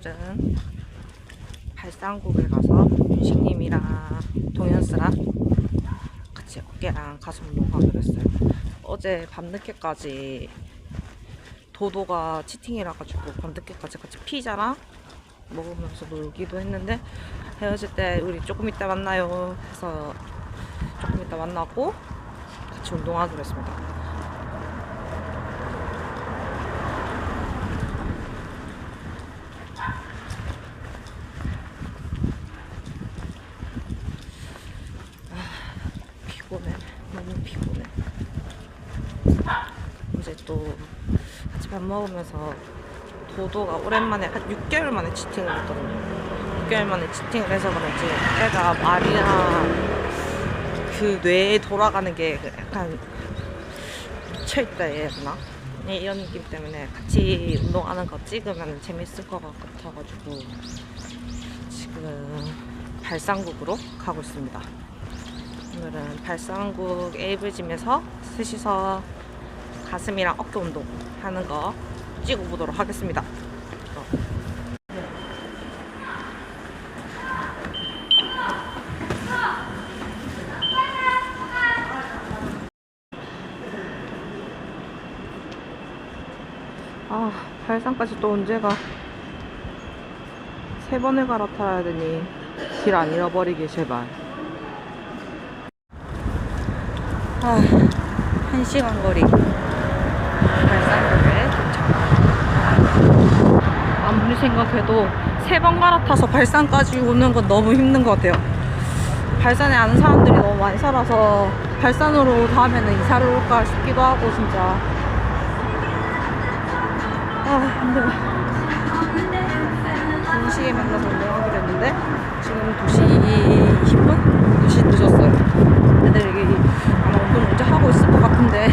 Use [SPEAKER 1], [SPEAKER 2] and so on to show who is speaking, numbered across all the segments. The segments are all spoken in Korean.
[SPEAKER 1] 오늘은 발상국에 가서 윤식님이랑 동현스랑 같이 어깨랑 가슴 했어요. 어제 밤늦게까지 도도가 치팅이라 가지고 밤늦게까지 같이 피자랑 먹으면서 놀기도 했는데 헤어질 때 우리 조금 이따 만나요 해서 조금 이따 만나고 같이 운동하기로 했습니다. 피곤해. 너무 피곤해. 이제 또 같이 밥 먹으면서 도도가 오랜만에 한 6개월 만에 치팅을 했거든요. 6개월 만에 치팅을 해서 그런지 애가 말이랑 그 뇌에 돌아가는 게 약간 미쳐있다 되나? 네, 이런 느낌 때문에 같이 운동하는 거 찍으면 재밌을 것 같아가지고 지금 발상국으로 가고 있습니다. 오늘은 발상국 에이블짐에서 셋이서 가슴이랑 어깨 운동 하는 거 찍어보도록 하겠습니다. 아, 발상까지 또 언제 가? 세 번을 갈아타야 되니 길 안 잃어버리게 제발. 아, 한 시간 거리. 발산역에 도착. 아무리 생각해도 세 번 갈아타서 발산까지 오는 건 너무 힘든 것 같아요. 발산에 아는 사람들이 너무 많이 살아서 발산으로 다음에는 이사를 올까 싶기도 하고 진짜. 아 힘들어. 2시에 만나서 운동하기로 했는데 지금 2시 20분? 2시 늦었어요. 애들이 아마 운동 언제 하고 있을 것 같은데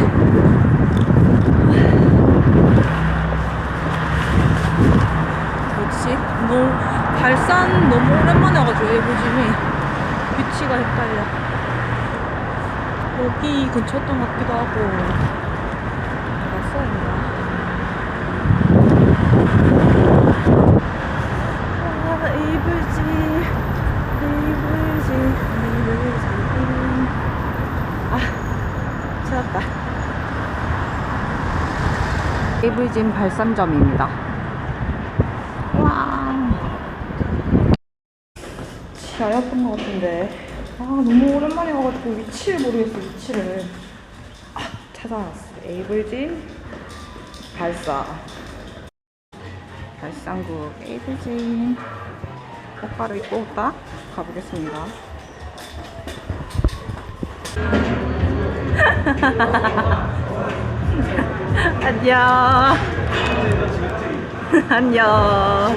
[SPEAKER 1] 뭐지? 너무 발산 너무 오랜만에 와가지고 에이블짐이 위치가 헷갈려 여기 근처였던 것 같기도 하고 갔어야 했나 아 에이블짐 에이블짐 에이블짐 아 찾았다 에이블짐 발산점입니다. 와. 지하였던 것 같은데. 아 너무 오랜만에 와가지고 위치를 모르겠어 위치를. 아 찾아왔어. 에이블짐 발사. 발상국 에이블짐 옷가를 입고 왔다 가보겠습니다 안녕. 안녕.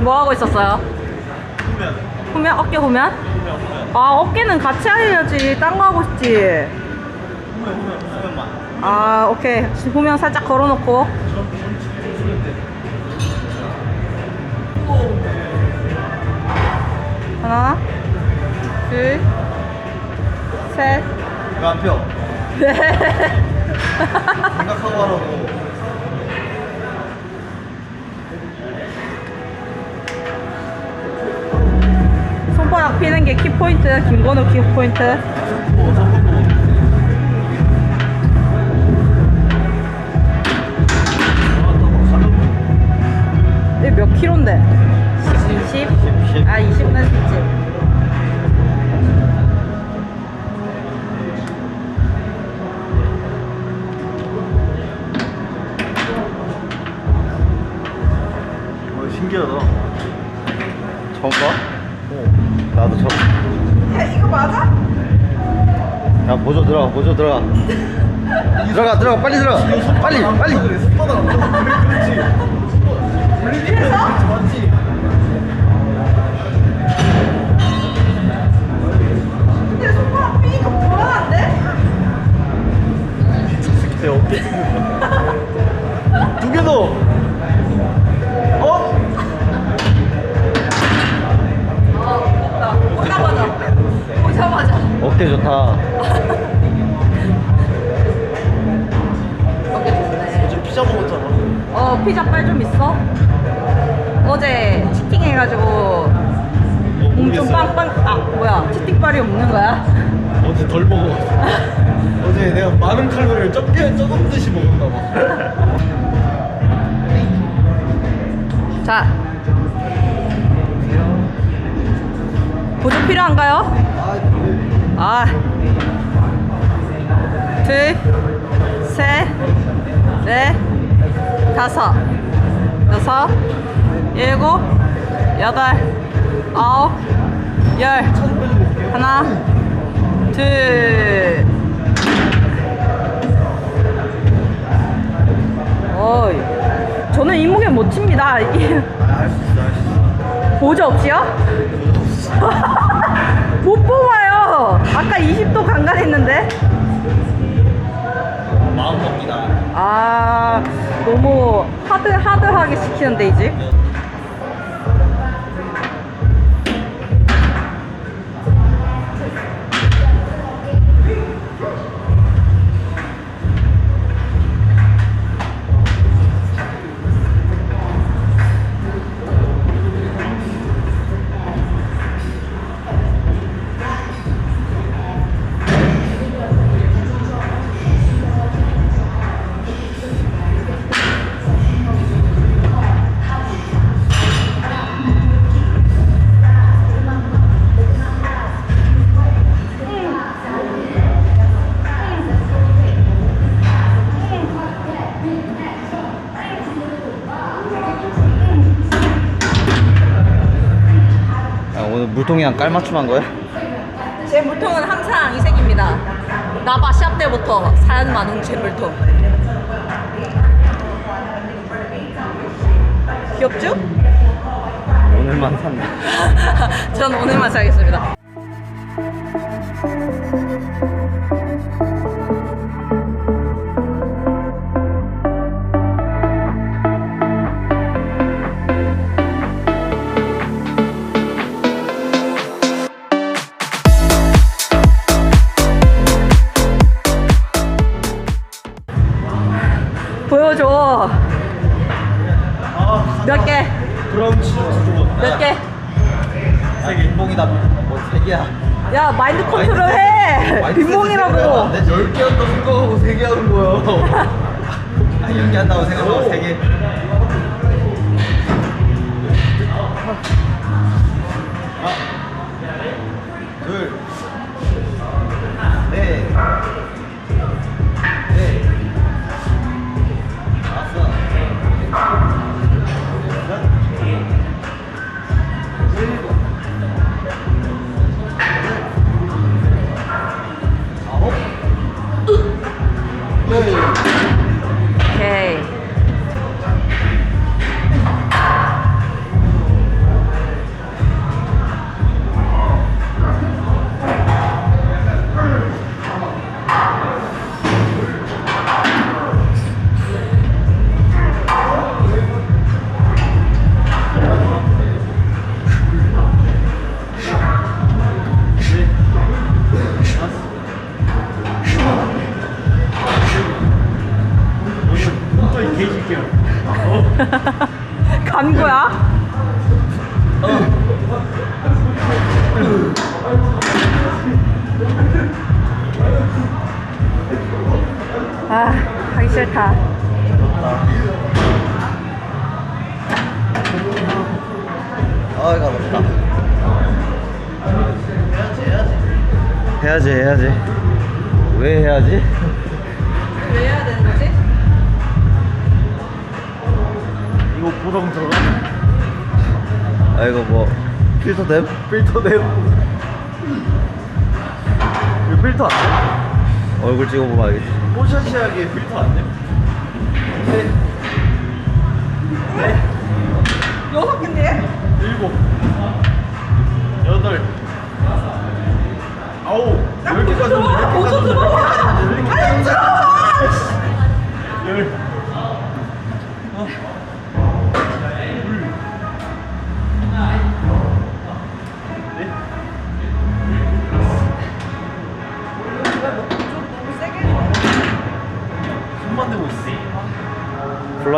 [SPEAKER 1] 뭐 하고 있었어요? 후면. 어깨 후면? 아 어깨는 같이 해야지. 딴 거 하고 싶지. 아 오케이. 후면 살짝 걸어놓고. 하나 둘셋.
[SPEAKER 2] 이거 안 펴.
[SPEAKER 1] 네.
[SPEAKER 2] 생각하고 하라고.
[SPEAKER 1] 손바닥 피는 게 키포인트 김건우 키포인트 이게 몇 킬로인데? 20? 아 20은 할수 있지
[SPEAKER 2] 신기하다. 봐? 어. 나도 처음.
[SPEAKER 1] 야 이거 맞아?
[SPEAKER 2] 야, 보조 들어가, 보조 들어가. 들어가, 들어가, 빨리 들어가. 빨리, 빨리. 손바닥 그렇지.
[SPEAKER 1] 그래서?
[SPEAKER 2] 맞지?
[SPEAKER 1] 근데 손바닥 피니까 불안한데?
[SPEAKER 2] 내 어깨 두개 더. 먹대 좋다.
[SPEAKER 1] 어깨 좋네.
[SPEAKER 2] 요즘 피자 먹었잖아.
[SPEAKER 1] 어 피자 빨 좀 있어? 어제 치팅 해가지고 엄청 빵빵 아 뭐야 치팅 빨이 없는 거야?
[SPEAKER 3] 어제 덜 먹어. 어제 내가 많은 칼로리를 적게 적은 듯이 먹었나 봐.
[SPEAKER 1] 자 보조 필요한가요? 아 둘, 셋, 넷, 다섯, 여섯, 일곱, 여덟, 아홉, 열. 하나, 둘. 어이, 저는 이 무게 못 칩니다.
[SPEAKER 3] 있어.
[SPEAKER 1] 보조 없이요? 못 뽑아요. 아까 20도 간간했는데.
[SPEAKER 3] 마음 먹기다.
[SPEAKER 1] 아 너무 하드 하드하게 시키는데 이제
[SPEAKER 2] 깔맞춤한 거야?
[SPEAKER 1] 제 물통은 항상 이 색입니다. 나바 시합 때부터 사연 많은 제 물통. 귀엽죠?
[SPEAKER 2] 오늘만 샀네.
[SPEAKER 1] 전 오늘만 사겠습니다.
[SPEAKER 2] 하기
[SPEAKER 1] 싫다.
[SPEAKER 2] 아이가 높다. 해야지, 해야지. 왜 해야지?
[SPEAKER 1] 왜 해야 되는 거지?
[SPEAKER 3] 이거 보정 들어가?
[SPEAKER 2] 아, 이거 뭐, 필터 됨?
[SPEAKER 3] 필터 내 이거 필터 안 돼?
[SPEAKER 2] 얼굴 찍어보면 알겠지.
[SPEAKER 3] 뽀샤시하게 필터 안 돼?
[SPEAKER 1] 여섯 개인데?
[SPEAKER 3] 일곱 여덟 아홉 열 개까지
[SPEAKER 1] 들어와! 벌써 들어와! 아니, 들어와!
[SPEAKER 3] 열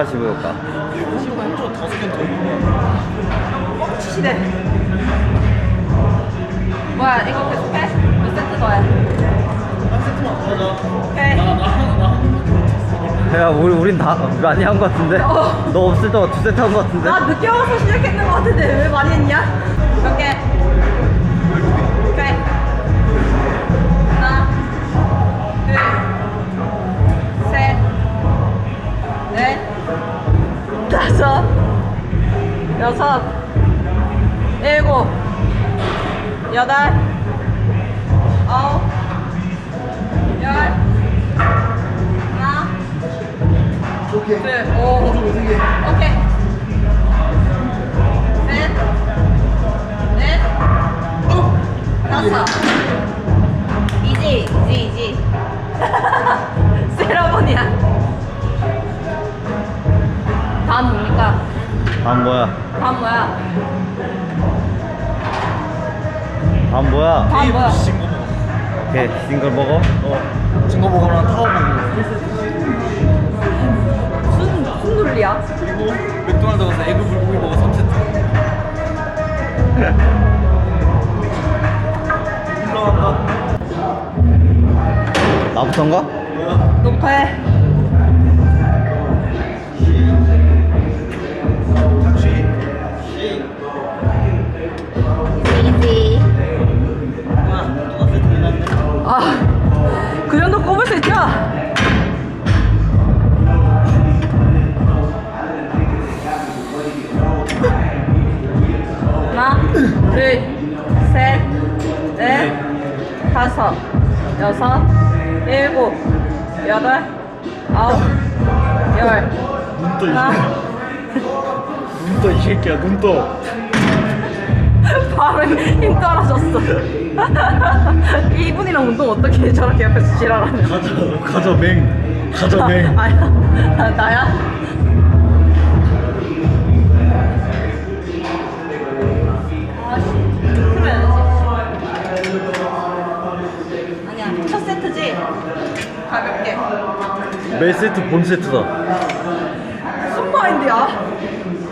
[SPEAKER 2] 효과.
[SPEAKER 3] 저 다섯 개더 있네
[SPEAKER 1] 뻥치시네. 뭐야 이거 계속해? 몇 세트 더해?
[SPEAKER 3] 한 세트만 더 하자.
[SPEAKER 1] 오케이
[SPEAKER 2] 야 우리 우린 다 많이 한거 같은데
[SPEAKER 1] 어.
[SPEAKER 2] 너 없을 때가 두 세트 한거 같은데
[SPEAKER 1] 아 늦게 와서 시작했는 것 같은데 왜 많이 했냐? 몇 개? 다섯 여섯 일곱 여덟
[SPEAKER 3] 오케이
[SPEAKER 2] 싱글 먹어
[SPEAKER 3] 어. 친구 먹어랑 타워 먹어.
[SPEAKER 1] 무슨, 무슨 논리야?
[SPEAKER 3] 그리고 맥도날드 가서 에그 불고기 먹어 3세트. 올라간다.
[SPEAKER 2] 나부터인가?
[SPEAKER 3] 뭐야?
[SPEAKER 1] 너부터 해. 하나, 둘, 셋, 넷, 다섯, 여섯, 일곱, 여덟, 아홉, 열.
[SPEAKER 3] 눈떠 이
[SPEAKER 1] 하나.
[SPEAKER 3] 눈떠 이 새끼야. 눈떠.
[SPEAKER 1] 바로 힘 떨어졌어. 이분이랑 운동 어떻게 해? 저렇게 옆에서 지랄하면.
[SPEAKER 3] 가자. 가자 맹. 가자 맹.
[SPEAKER 1] 아야, 아, 나야? 아씨, 풀어야지. 아니야, 첫 세트지? 가볍게.
[SPEAKER 2] 매 세트 본 세트다
[SPEAKER 1] 무슨 마인드야?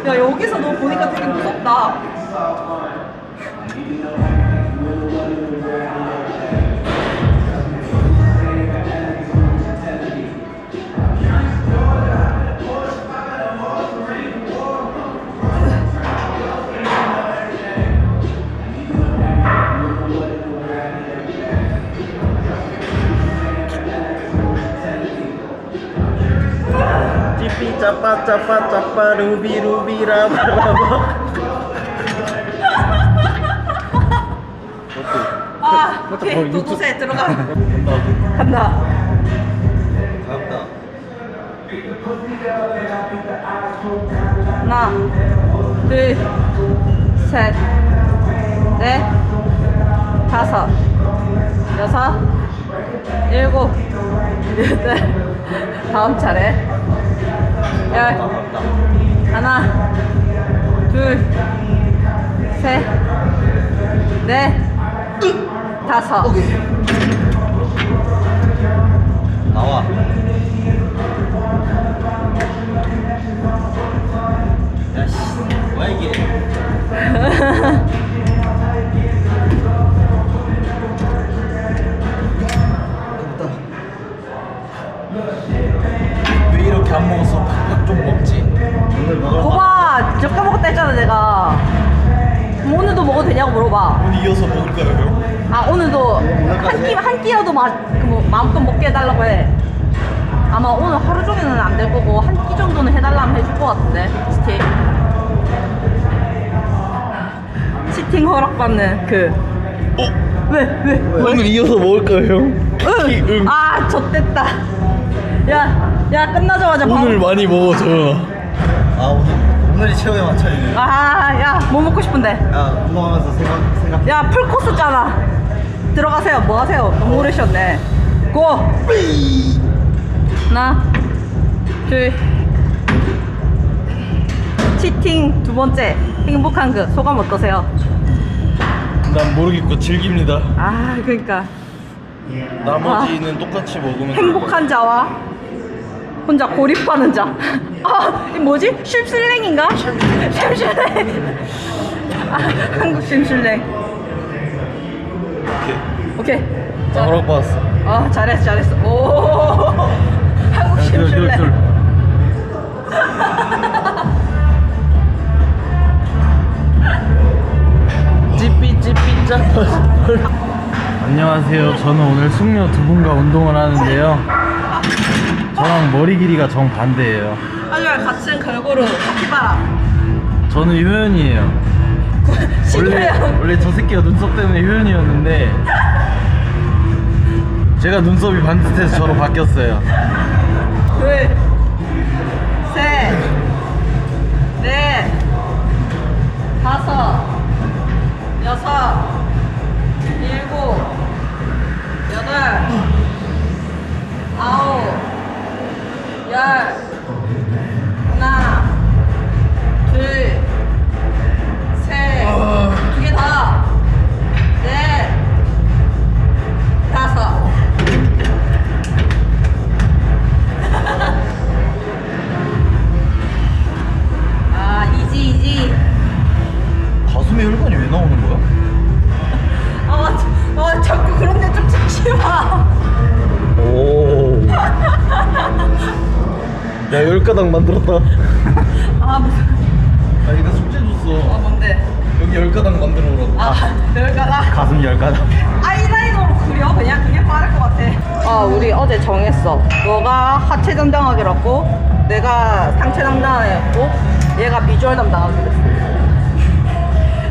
[SPEAKER 1] 야, 여기서 너 보니까 되게 무섭다.
[SPEAKER 2] 찌삐 짜빠 짜빠 짜빠 루비 루비 라 바라바
[SPEAKER 1] 아, 오케이. 또 곳에 들어가. 간다.
[SPEAKER 2] 가볍다
[SPEAKER 1] 하나, 둘, 셋, 넷, 다섯, 여섯, 일곱, 여덟, 다음 차례. 열, 하나, 둘, 셋, 넷, 다섯.
[SPEAKER 2] 나와. 야씨 뭐야 이게
[SPEAKER 1] 거봐, 적게 먹었다 했잖아, 내가. 그럼 오늘도 먹어도 되냐고 물어봐.
[SPEAKER 3] 오늘 이어서 먹을까요, 형?
[SPEAKER 1] 아 오늘도 한 끼 한 끼라도 마, 그 뭐, 마음껏 먹게 해달라고 해. 아마 오늘 하루 종일은 안 될 거고 한 끼 정도는 해달라면 해줄 것 같은데 치팅. 치팅 허락받는 그.
[SPEAKER 3] 어?
[SPEAKER 1] 왜 왜?
[SPEAKER 3] 오늘 이어서 먹을까요, 형? 키,
[SPEAKER 1] 응.
[SPEAKER 3] 응.
[SPEAKER 1] 아 좆됐다. 야, 야 끝나자마자 바로.
[SPEAKER 3] 오늘 많이 먹어, 정현아.
[SPEAKER 2] 아 오늘 오늘이 최후의 만찬이네
[SPEAKER 1] 아, 야, 뭐 먹고 싶은데?
[SPEAKER 2] 야 운동하면서 생각 생각
[SPEAKER 1] 야, 풀 코스잖아. 들어가세요. 뭐 하세요? 너무 오르셨네. 고! 하나, 둘. 치팅 두 번째. 행복한 그 소감 어떠세요?
[SPEAKER 3] 난 모르겠고 즐깁니다.
[SPEAKER 1] 아, 그러니까
[SPEAKER 3] 나머지는 똑같이 먹으면
[SPEAKER 1] 행복한 자와 혼자 고립하는 자. 아, 이 뭐지? 쉼슐랭인가? 쉼슐랭. 아, 한국 쉼슐랭.
[SPEAKER 3] 오케이.
[SPEAKER 1] 오케이.
[SPEAKER 3] 나 허락 받았어.
[SPEAKER 1] 아 잘했어 잘했어. 오 한국 심술래.
[SPEAKER 2] 찌삐 찌삐 짱.
[SPEAKER 3] 안녕하세요. 저는 오늘 숙녀 두 분과 운동을 하는데요. 저랑 머리 길이가 정 반대예요.
[SPEAKER 1] 하지만 같은 걸그룹 카피바라.
[SPEAKER 3] 저는 효연이에요. 원래. 원래 저 새끼가 눈썹 때문에 효연이었는데 제가 눈썹이 반듯해서 저로 바뀌었어요.
[SPEAKER 1] 둘, 셋, 넷, 다섯, 여섯, 일곱, 여덟, 아홉, 열, 하나, 둘, 셋, 아, 무슨,
[SPEAKER 3] 아 이거 숙제
[SPEAKER 1] 아,
[SPEAKER 3] 줬어.
[SPEAKER 1] 뭔데?
[SPEAKER 3] 여기 열 가닥 만들어 오라고.
[SPEAKER 1] 아, 열가닥.
[SPEAKER 2] 가슴 열 가닥.
[SPEAKER 1] 아이라이너로 그려? 그냥 그게 빠를 것 같아. 아, 우리 어제 정했어. 너가 하체 담당하기로 했고, 내가 상체 담당하기로 했고, 얘가 비주얼 담당하기로 했어.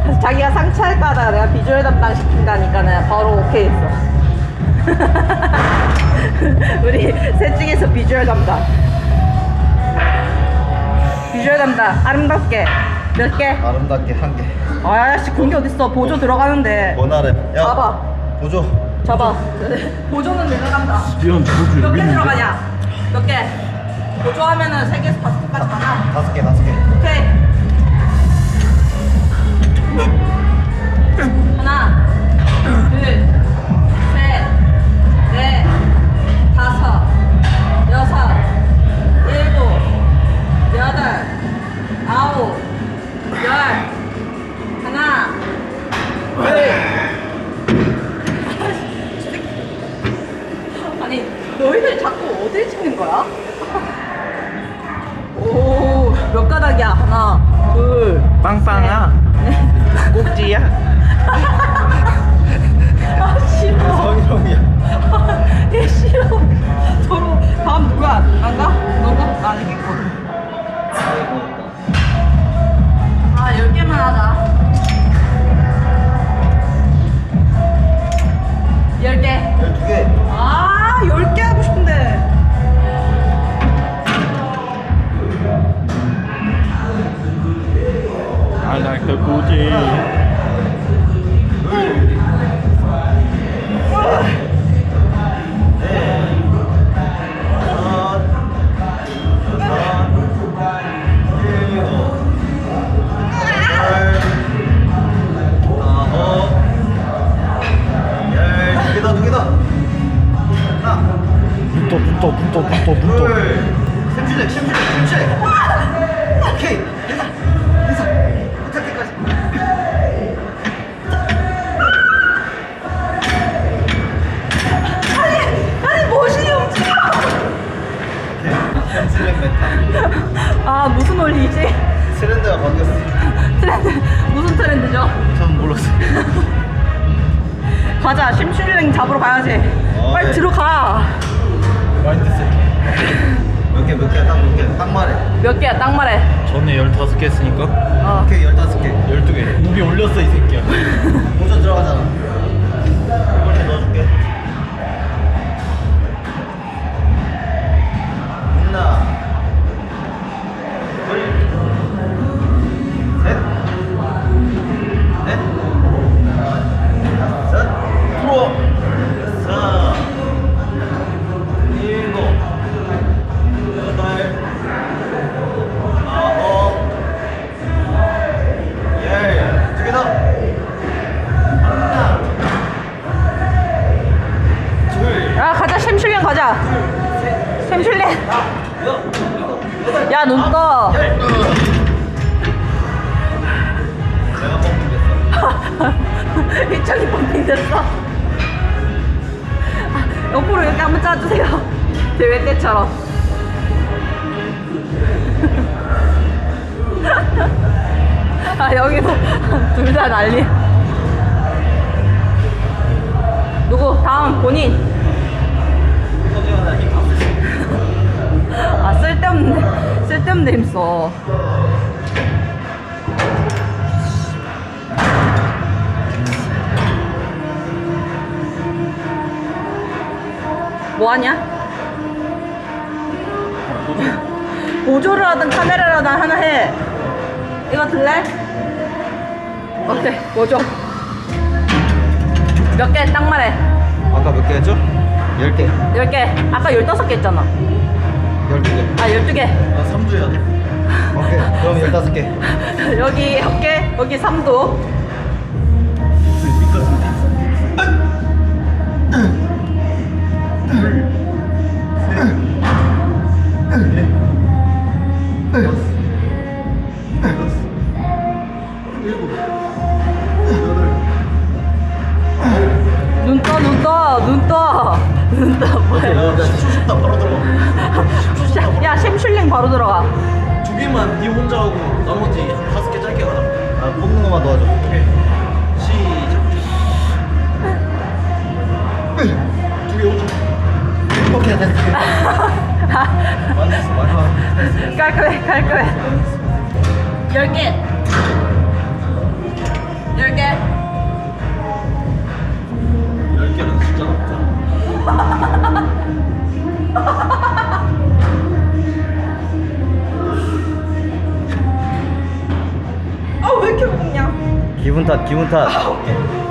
[SPEAKER 1] 그래서 자기가 상체 할까 하다가 내가 비주얼 담당 시킨다니까 내가 바로 오케이 했어. 우리 셋 중에서 비주얼 담당. 담당. 아름답게. 몇 개?
[SPEAKER 2] 아름답게 한 개.
[SPEAKER 1] 아씨, 공기 어딨어. 보조 들어가는데.
[SPEAKER 2] 원하래. 야,
[SPEAKER 1] 잡아.
[SPEAKER 2] 보조.
[SPEAKER 1] 잡아. 보조는 내가 간다.
[SPEAKER 3] 비원 저주
[SPEAKER 1] 몇 개. 들어가냐? 몇 개? 보조하면은 세 개에서 다섯 개까지 가나?
[SPEAKER 2] 다섯 개, 다섯 개.
[SPEAKER 1] 오케이. 하나, 둘, 열, 하나, 아니 너희들 자꾸 어딜 찍는 거야? 오, 몇 가닥이야? 하나, 둘,
[SPEAKER 3] 빵빵아. 꼭지야.
[SPEAKER 1] 아 싫어. 가자, 심슐랭 잡으러 가야지.
[SPEAKER 2] 어,
[SPEAKER 1] 빨리
[SPEAKER 2] 네.
[SPEAKER 1] 들어가.
[SPEAKER 3] 마인드셋.
[SPEAKER 2] 몇 개, 몇 개, 딱 몇 개. 딱 말해.
[SPEAKER 1] 몇 개야, 딱 말해.
[SPEAKER 3] 전에 15개 했으니까
[SPEAKER 1] 어.
[SPEAKER 2] 오케이, 열다섯 개.
[SPEAKER 3] 12개. 무비 올렸어 이 새끼야.
[SPEAKER 2] 먼저 들어가잖아. 이렇게 넣어줄게.
[SPEAKER 1] 뭐 하냐? 보조를 하든 카메라를 하든 하나 해. 이거 들래? 어때? 보조. 몇 개 딱 말해.
[SPEAKER 2] 아까 몇 개 했죠? 10개
[SPEAKER 1] 10개. 아까 15개 했잖아.
[SPEAKER 2] 12개
[SPEAKER 1] 아, 12개.
[SPEAKER 3] 나 3두 해야 돼.
[SPEAKER 2] 오케이 그럼 15개
[SPEAKER 1] 여기 어깨, 여기 3도.
[SPEAKER 3] 바로 들어가. 두 개만 네 혼자 하고 나머지 다섯 개 짧게 가자.
[SPEAKER 2] 아, 뽑는 거만
[SPEAKER 3] 더 하자.
[SPEAKER 1] 깔끔해, 깔끔해. 10개. 10개.
[SPEAKER 3] 10개는 진짜 높다.
[SPEAKER 1] 아, 왜 이렇게 무겁냐?
[SPEAKER 2] 기분 탓 기분 탓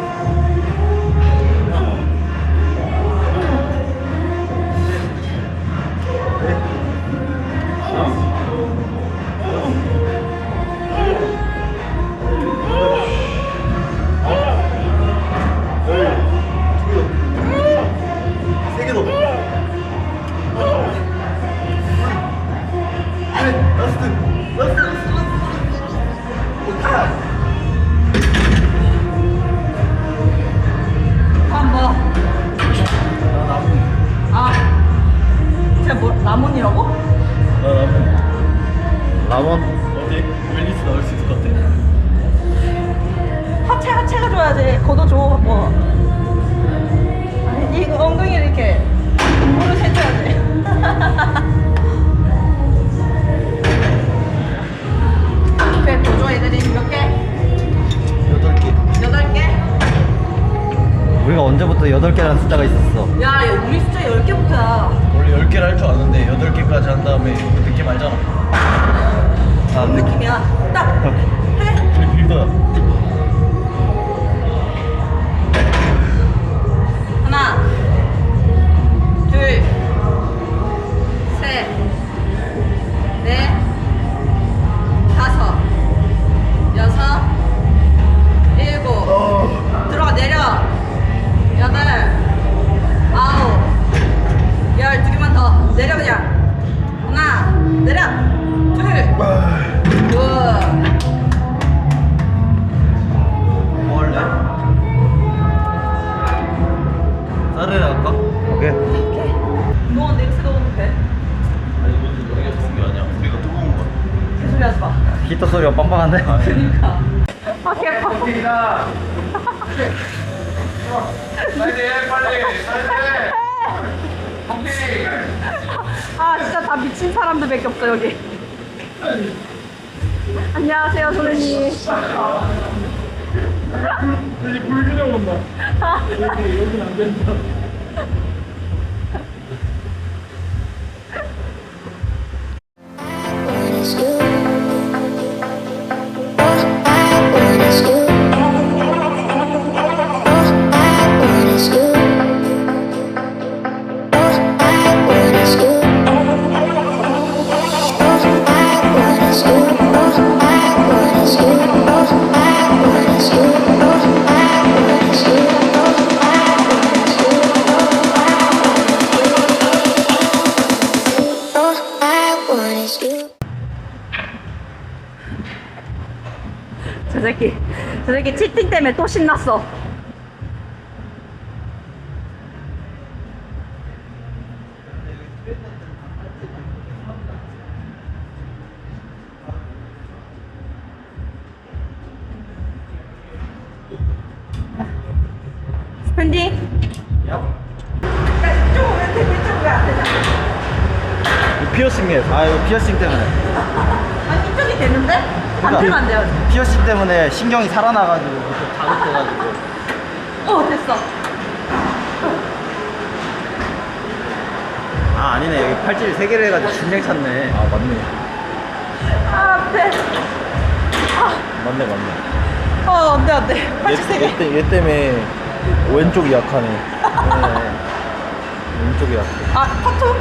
[SPEAKER 1] 다 미친 사람들밖에 없어, 여기. 안녕하세요, 선생님.
[SPEAKER 3] 불균형 온다.
[SPEAKER 4] want
[SPEAKER 1] 때문에 또 신났어.
[SPEAKER 2] 피어싱 에요아 이거 피어싱 때문에.
[SPEAKER 1] 아, 이쪽이 되는데? 반대가 안 돼요.
[SPEAKER 2] 피어싱 때문에 신경이 살아나가지고. 자극돼가지고.
[SPEAKER 1] 어 됐어.
[SPEAKER 2] 아 아니네 여기 팔찌를 세 개를 해가지고 진작 찾네. 아 맞네.
[SPEAKER 1] 아 앞에.
[SPEAKER 2] 맞네 맞네.
[SPEAKER 1] 어 안돼 안돼. 팔찌 세 개.
[SPEAKER 2] 얘, 얘 때문에 왼쪽이 약하네. 네. 왼쪽이 약해.
[SPEAKER 1] 아 타투?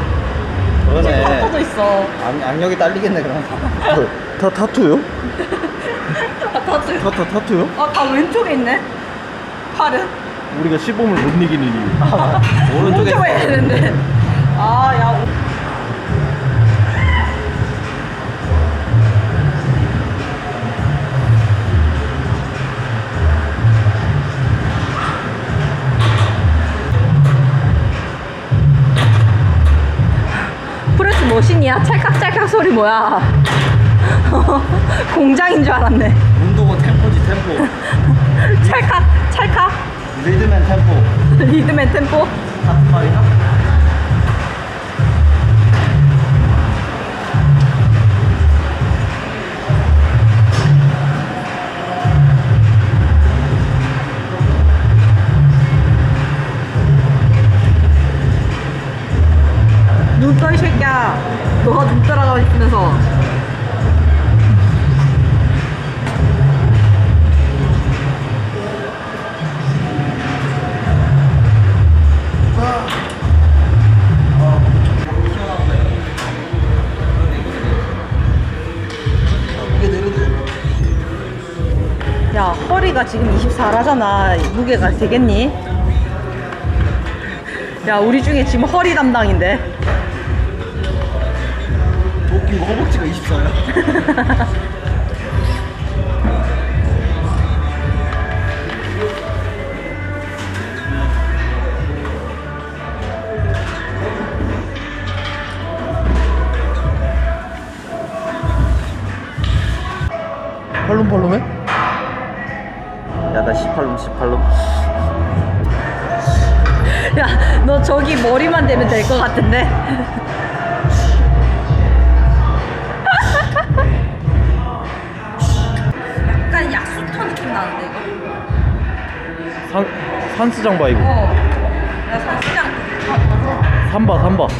[SPEAKER 2] 그러네.
[SPEAKER 1] 타투도 있어.
[SPEAKER 2] 악, 악력이 딸리겠네 그럼. 다 타투요?
[SPEAKER 1] 아 타투.
[SPEAKER 2] 타, 타, 타투요?
[SPEAKER 1] 아다 왼쪽에 있네. 팔은.
[SPEAKER 3] 우리가 시범을 못 이기는 이유.
[SPEAKER 2] 오른쪽에
[SPEAKER 1] 오른쪽에 해야 되는데. 아 야. 프레스 머신이야? 찰칵찰칵 소리 뭐야? 공장인 줄 알았네.
[SPEAKER 2] 템포지 템포.
[SPEAKER 1] 찰칵 찰칵
[SPEAKER 2] 리드맨 템포.
[SPEAKER 1] 리듬앤 템포.
[SPEAKER 2] 같은 말이나?
[SPEAKER 1] 눈떠 이 새끼야. 너가 눈 따라가고 싶으면서. 야 허리가 지금 24라잖아 무게가 되겠니? 야 우리 중에 지금 허리 담당인데
[SPEAKER 2] 웃긴 거 허벅지가 24야. 펄룸펄룸해? 야, 나 18룸, 18룸.
[SPEAKER 1] 야너 저기 머리만 대면 될 것 같은데 약간 약수터 느낌 나는데 이거
[SPEAKER 3] 산 산수장 바이브.
[SPEAKER 1] 어야 사실상
[SPEAKER 3] 삼바
[SPEAKER 2] 삼바.
[SPEAKER 1] 유바,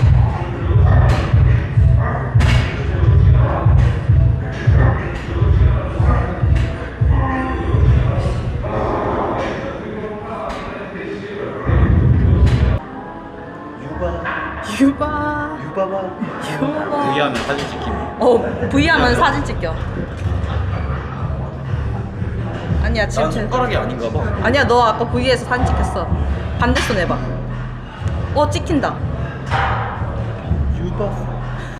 [SPEAKER 2] V하면 사진 찍힘.
[SPEAKER 1] 어 V 하면 사진 찍혀 아니야 지금
[SPEAKER 2] 난
[SPEAKER 1] 제-
[SPEAKER 2] 손가락이 아닌가 봐.
[SPEAKER 1] 아니야 너 아까 V에서 사진 찍혔어 반대손 해봐 어 찍힌다
[SPEAKER 2] 유바.